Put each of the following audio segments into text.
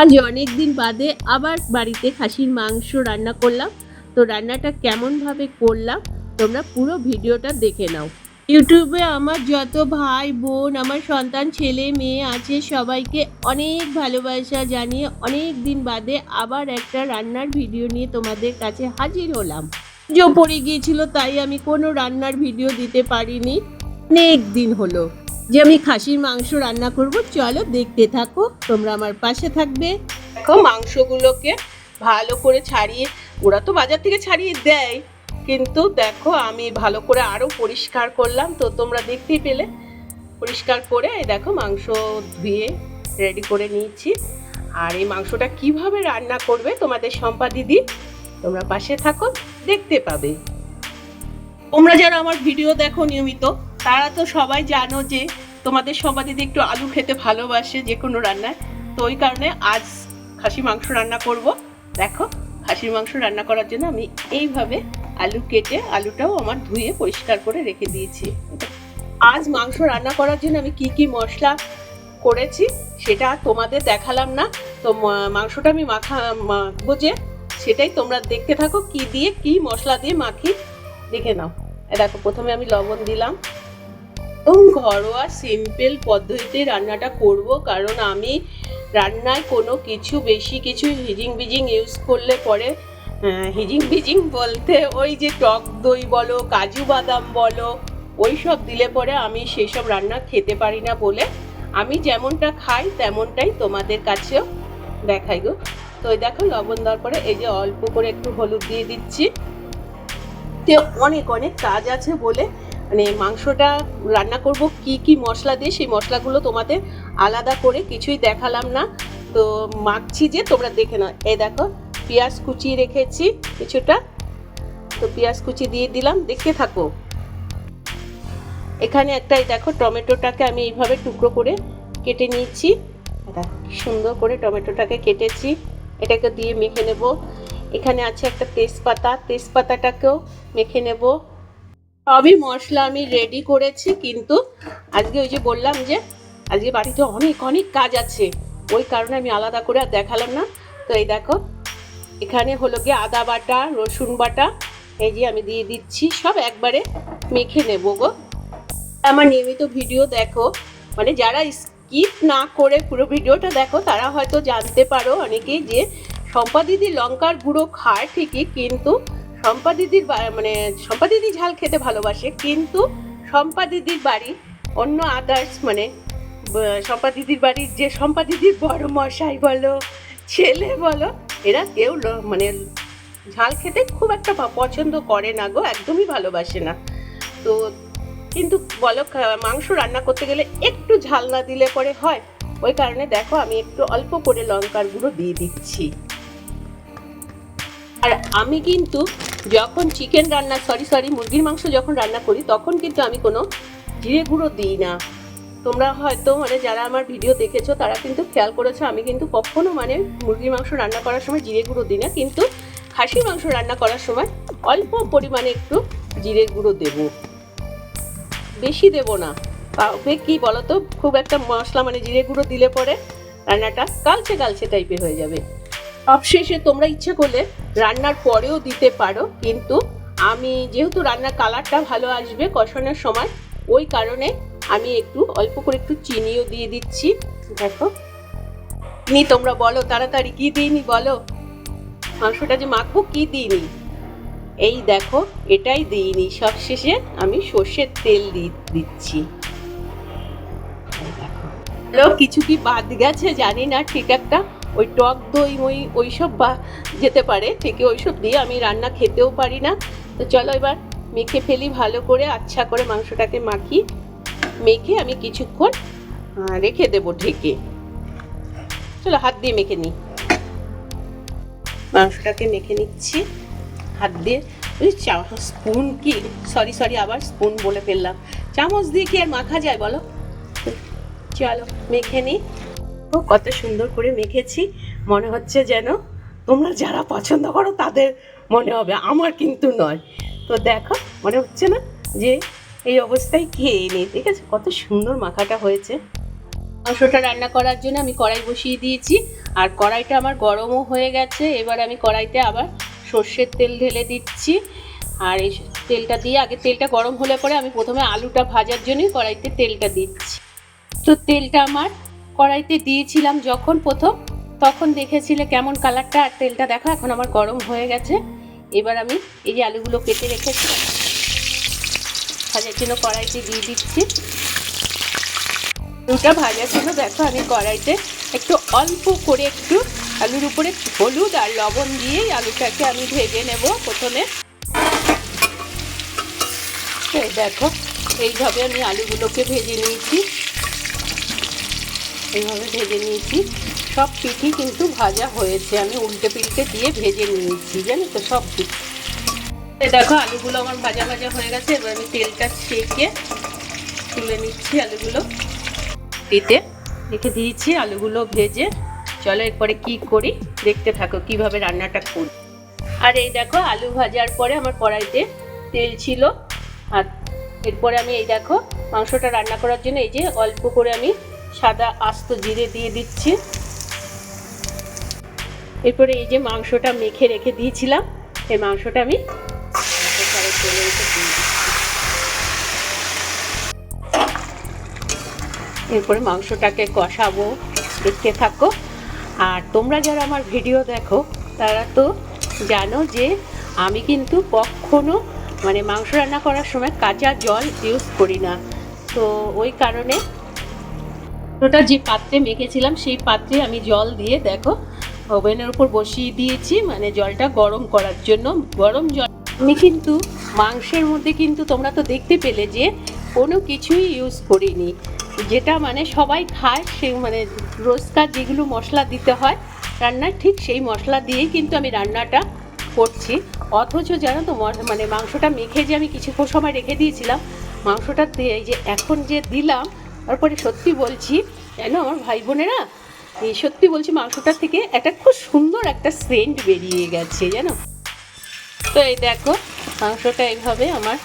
আজ অনেক দিন বাদে আবার বাড়িতে খাসির মাংস রান্না করলাম। তো রান্নাটা কেমনভাবে করলাম, তোমরা পুরো ভিডিওটা দেখে নাও। ইউটিউবে আমার যত ভাই, বোন, আমার সন্তান, ছেলে, মেয়ে আছে, সবাইকে অনেক ভালোবাসা জানিয়ে অনেক দিন বাদে আবার একটা রান্নার ভিডিও নিয়ে তোমাদের কাছে হাজির হলাম। জো পড়ে গিয়েছিল, তাই আমি কোনো রান্নার ভিডিও দিতে পারিনি। অনেক দিন হলো। যে আমি খাসির মাংস রান্না করব, চলো দেখতে থাকো। তোমরা আমার পাশে থাকবে। দেখো মাংসগুলোকে ভালো করে ছাড়িয়ে, ওরা তো বাজার থেকে ছাড়িয়ে দেয়। কিন্তু দেখো, আমি ভালো করে আরও পরিষ্কার করলাম। তো তোমরা দেখতেই পেলে। পরিষ্কার করে দেখো মাংস ধুয়ে রেডি করে নিয়েছি। আর এই মাংসটা কীভাবে রান্না করবে তোমাদের সম্পা দিদি, তোমরা পাশে থাকো, দেখতে পাবে। তোমরা যারা আমার ভিডিও দেখো নিয়মিত, তারা তো সবাই জানো যে তোমাদের সবাই দিদি একটু আলু খেতে ভালোবাসে যে কোনো রান্নায়। তো ওই কারণে আজ খাসি মাংস রান্না করব। দেখো, খাসির মাংস রান্না করার জন্য আমি এইভাবে আলু কেটে আলুটাও আমার ধুয়ে পরিষ্কার করে রেখে দিয়েছি। আজ মাংস রান্না করার জন্য আমি কি কি মশলা করেছি সেটা তোমাদের দেখালাম না। তো মাংসটা আমি মাখা, মাখবো যে সেটাই তোমরা দেখতে থাকো, কি দিয়ে কি মশলা দিয়ে মাখি দেখে নাও। দেখো, প্রথমে আমি লবণ দিলাম। এবং ঘরোয়া সিম্পল পদ্ধতিতে রান্নাটা করব। কারণ আমি রান্নায় কোনো কিছু বেশি কিছু হিজিং বিজিং ইউজ করলে পরে হিজিং বিজিং বলতে ওই যে টক দই বলো, কাজু বাদাম বলো, ওই সব দিলে পরে আমি সেসব রান্না খেতে পারি না বলে আমি যেমনটা খাই তেমনটাই তোমাদের কাছেও দেখাই গো। তো এই দেখো লবণ দেওয়ার পরে এই যে অল্প করে একটু হলুদ দিয়ে দিচ্ছি। তে অনেক অনেক কাজ আছে বলে মানে মাংসটা রান্না করব, কি কি মশলা দিয়ে, সেই মশলাগুলো তোমাদের আলাদা করে কিছুই দেখালাম না। তো মাখছি যে, তোমরা দেখে নাও। এই দেখো, পেঁয়াজ কুচি রেখেছি কিছুটা। তো পেঁয়াজ কুচি দিয়ে দিলাম, দেখতে থাকো। এখানে একটা দেখো, টমেটোটাকে আমি এইভাবে টুকরো করে কেটে নিয়েছি। সুন্দর করে টমেটোটাকে কেটেছি। এটাকে দিয়ে মেখে নেব। এখানে আছে একটা তেজপাতা। তেজপাতাটাকেও মেখে নেব। সবই মশলা আমি রেডি করেছি, কিন্তু আজকে ওই যে বললাম যে, আজকে বাড়িতে অনেক অনেক কাজ আছে। ওই কারণে আমি আলাদা করে আর দেখালাম না। তো এই দেখো, এখানে হলো গিয়ে আদা বাটা, রসুন বাটা, এই যে আমি দিয়ে দিচ্ছি, সব একবারে মেখে নেব গো। আমার নিয়মিত ভিডিও দেখো মানে যারা স্কিপ না করে পুরো ভিডিওটা দেখো, তারা হয়তো জানতে পারো অনেকেই যে, শম্পা দিদি লঙ্কার গুঁড়ো খায় ঠিকই, কিন্তু শম্পা দিদির মানে শম্পা দিদি ঝাল খেতে ভালোবাসে, কিন্তু শম্পা দিদির বাড়ি অন্য আদার্স মানে ব- শম্পা দিদির বাড়ির যে শম্পা দিদির বড় মশাই বলো, ছেলে বলো, এরা কেউ মানে ঝাল খেতে খুব একটা পছন্দ করে না গো, একদমই ভালোবাসে না। তো কিন্তু বলো মাংস রান্না করতে গেলে একটু ঝাল না দিলে পরে হয়, ওই কারণে দেখো আমি একটু অল্প করে লঙ্কার গুঁড়ো দিয়ে দিচ্ছি। আর আমি কিন্তু যখন চিকেন রান্না সরি সরি মুরগির মাংস যখন রান্না করি, তখন কিন্তু আমি কোনো জিরে গুঁড়ো দিই না। তোমরা হয়তো মানে যারা আমার ভিডিও দেখেছ, তারা কিন্তু খেয়াল করেছ, আমি কিন্তু কখনো মানে মুরগির মাংস রান্না করার সময় জিরে গুঁড়ো দিই না, কিন্তু খাসির মাংস রান্না করার সময় অল্প পরিমাণে একটু জিরে গুঁড়ো দেবো। বেশি দেবো না। তবে কি বলতো? খুব একটা মশলা মানে জিরে গুঁড়ো দিলে পরে রান্নাটা কালচে কালচে টাইপের হয়ে যাবে। সবশেষে তোমরা ইচ্ছে করলে রান্নার পরেও দিতে পারো, কিন্তু আমি যেহেতু রান্নার কালারটা ভালো আসবে কষানোর সময়, ওই কারণে আমি একটু অল্প করে একটু চিনিও দিয়ে দিচ্ছি। দেখো। নি, তোমরা বলো, তাড়াতাড়ি কি দিইনি বলো। মাংসটা যে মাখবো, কি দিইনি এই দেখো, এটাই দিইনি সবশেষে আমি সর্ষের তেল দি- দিচ্ছি। কিছু কি বাদ গেছে? জানি না, ঠিক একটা ওই টক দই, ওই ওইসব বা যেতে পারে, থেকে ওইসব দিয়ে আমি রান্না খেতেও পারি না। তো চলো এবার মেখে ফেলি ভালো করে আচ্ছা করে মাংসটাকে মাখি, মেখে আমি কিছুক্ষণ রেখে দেবো ঢেকে। চলো হাত দিয়ে মেখে নিই। মাংসটাকে মেখে নিচ্ছি। হাত দিয়ে ওই চা- স্পুন কি? সরি সরি, আবার স্পুন বলে ফেললাম। চামচ দিয়ে কি আর মাখা যায় বলো? চলো, মেখে নিই। ও কত সুন্দর করে মেখেছি। মনে হচ্ছে যেন তোমরা যারা পছন্দ করো তাদের মনে হবে, আমার কিন্তু নয়। তো দেখো, মনে হচ্ছে না যে এই অবস্থায় খেয়ে নিই, ঠিক আছে? কত সুন্দর মাখাটা হয়েছে। মাংসটা রান্না করার জন্য আমি কড়াই বসিয়ে দিয়েছি, আর কড়াইটা আমার গরমও হয়ে গেছে। এবার আমি কড়াইতে আবার সর্ষের তেল ঢেলে দিচ্ছি। আর এই তেলটা দিয়ে, আগে তেলটা গরম হলে পরে আমি প্রথমে আলুটা ভাজার জন্যই কড়াইতে তেলটা দিচ্ছি। তো তেলটা আমার কড়াইতে দিয়েছিলাম যখন প্রথম, তখন দেখেছিলে কেমন কালারটা, আর তেলটা দেখো এখন আমার গরম হয়ে গেছে। এবার আমি এই যে আলুগুলো কেটে রেখেছি, ভাজার জন্য কড়াইতে দিয়ে দিচ্ছি। আলুটা ভাজার জন্য দেখো আমি কড়াইতে একটু অল্প করে একটু আলুর উপরে হলুদ আর লবণ দিয়ে আলুটাকে আমি ভেজে নেব প্রথমে। দেখো, এইভাবে আমি আলুগুলোকে ভেজে নিয়েছি। এইভাবে ভেজে নিয়েছি। সব পিঠি কিন্তু ভাজা হয়েছে। আমি উল্টে পিল্টে দিয়ে ভেজে নিয়েছি, জানো তো, সব পিঠি। দেখো, আলুগুলো আমার ভাজা ভাজা হয়ে গেছে। এবার আমি তেলটা ছেঁকে তুলে নিচ্ছি আলুগুলো। দিতে রেখে দিয়েছি আলুগুলো ভেজে। চলো এরপরে কি করি? দেখতে থাকো, কীভাবে রান্নাটা করি। আর এই দেখো, আলু ভাজার পরে আমার কড়াইতে তেল ছিল। আর এরপরে আমি এই দেখো, মাংসটা রান্না করার জন্য এই যে অল্প করে আমি সাদা আস্ত জিরে দিয়ে দিচ্ছি। এরপরে এই যে মাংসটা মেখে রেখে দিয়েছিলাম, এই মাংসটা আমি। এরপরে মাংসটাকে কষাবো, দেখতে থাকো। আর তোমরা যারা আমার ভিডিও দেখো, তারা তো জানো যে আমি কিন্তু কখনো মানে মাংস রান্না করার সময় কাঁচা জল ইউজ করি না। তো ওই কারণে ওটা যে পাত্রে মেখেছিলাম, সেই পাত্রে আমি জল দিয়ে দেখো, ওভেনের উপর বসিয়ে দিয়েছি মানে জলটা গরম করার জন্য। গরম জল আমি কিন্তু মাংসের মধ্যে কিন্তু তোমরা তো দেখতে পেলে যে কোনো কিছুই ইউজ করিনি। যেটা মানে সবাই খায়, সেই মানে রোজকার যেগুলো মশলা দিতে হয়, রান্নার ঠিক সেই মশলা দিয়েই কিন্তু আমি রান্নাটা করছি। অথচ জানো তো মানে মাংসটা মেখে যে আমি কিছুক্ষণ সময় রেখে দিয়েছিলাম, মাংসটা দিয়ে যে এখন যে দিলাম তারপরে সত্যি বলছি জানো আমার ভাই বোনেরা? এই সত্যি বলছি, মাংসটা থেকে একটা খুব সুন্দর একটা সেন্ট বেরিয়ে গেছে, জানো? তো এই দেখো, মাংসটা এইভাবে আমার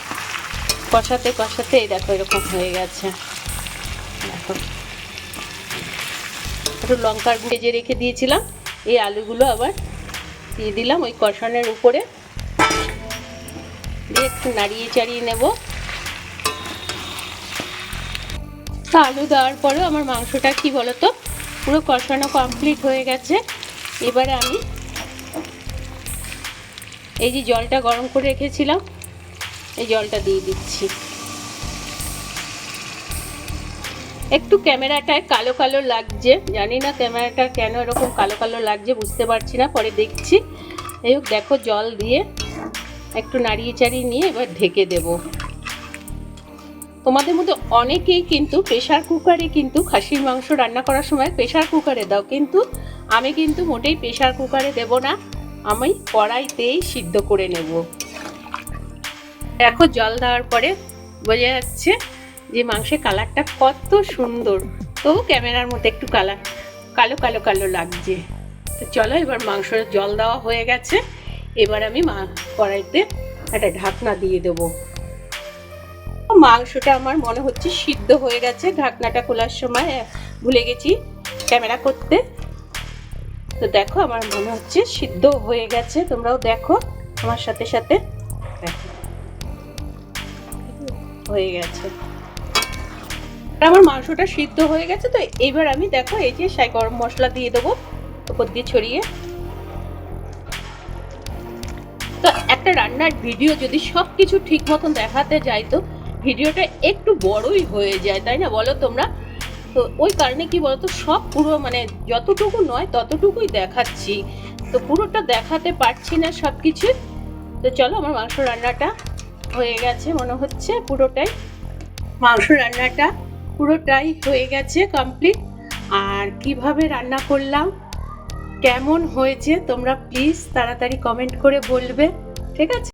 কষাতে কষাতে এই দেখো এরকম হয়ে গেছে। দেখো। একটু লঙ্কার যে রেখে দিয়েছিলাম, এই আলুগুলো আবার দিয়ে দিলাম ওই কষানোর উপরে। দিয়ে একটু নাড়িয়ে চাড়িয়ে নেব। তা আলু দেওয়ার পরেও আমার মাংসটা কি বলতো? পুরো কষানো কমপ্লিট হয়ে গেছে। এবারে আমি এই যে জলটা গরম করে রেখেছিলাম, এই জলটা দিয়ে দিচ্ছি। একটু ক্যামেরাটায় কালো কালো লাগছে। জানি না ক্যামেরাটা কেন এরকম কালো কালো লাগছে, বুঝতে পারছি না। পরে দেখছি। এই হোক, দেখো জল দিয়ে একটু নাড়িয়ে চাড়িয়ে নিয়ে এবার ঢেকে দেব। তোমাদের মধ্যে অনেকেই কিন্তু প্রেশার কুকারে কিন্তু খাসির মাংস রান্না করার সময় প্রেশার কুকারে দাও। কিন্তু আমি কিন্তু মোটেই প্রেশার কুকারে দেব না, আমি কড়াইতেই সিদ্ধ করে নেব। দেখো জল দেওয়ার পরে বোঝা যাচ্ছে যে মাংসের কালারটা কত সুন্দর। তবু ক্যামেরার মধ্যে একটু কালার কালো কালো কালো লাগছে। তো চলো এবার মাংসের জল দেওয়া হয়ে গেছে, এবার আমি মা, কড়াইতে একটা ঢাকনা দিয়ে দেবো। মাংসটা আমার মনে হচ্ছে সিদ্ধ হয়ে গেছে। ঢাকনাটা খোলার সময় ভুলে গেছি ক্যামেরা করতে। তো দেখো, আমার মনে হচ্ছে সিদ্ধ হয়ে গেছে। তোমরাও দেখো, আমার সাথে সাথে। হয়ে গেছে। আমার মাংসটা সিদ্ধ হয়ে গেছে, তো এবার আমি দেখো, এই যে সাই গরম মশলা দিয়ে দেবো উপর দিয়ে ছড়িয়ে। তো একটা রান্নার ভিডিও যদি সব কিছু ঠিক মতন দেখাতে যাই তো ভিডিওটা একটু বড়ই হয়ে যায়, তাই না? বলো তোমরা। তো ওই কারণে কি বলতো, সব পুরো মানে যতটুকু নয় ততটুকুই দেখাচ্ছি। তো পুরোটা দেখাতে পারছি না সব কিছু তো চলো, আমার মাংস রান্নাটা হয়ে গেছে মনে হচ্ছে পুরোটাই। মাংস রান্নাটা পুরোটাই হয়ে গেছে কমপ্লিট আর কীভাবে রান্না করলাম, কেমন হয়েছে, তোমরা প্লিজ তাড়াতাড়ি কমেন্ট করে বলবে, ঠিক আছে?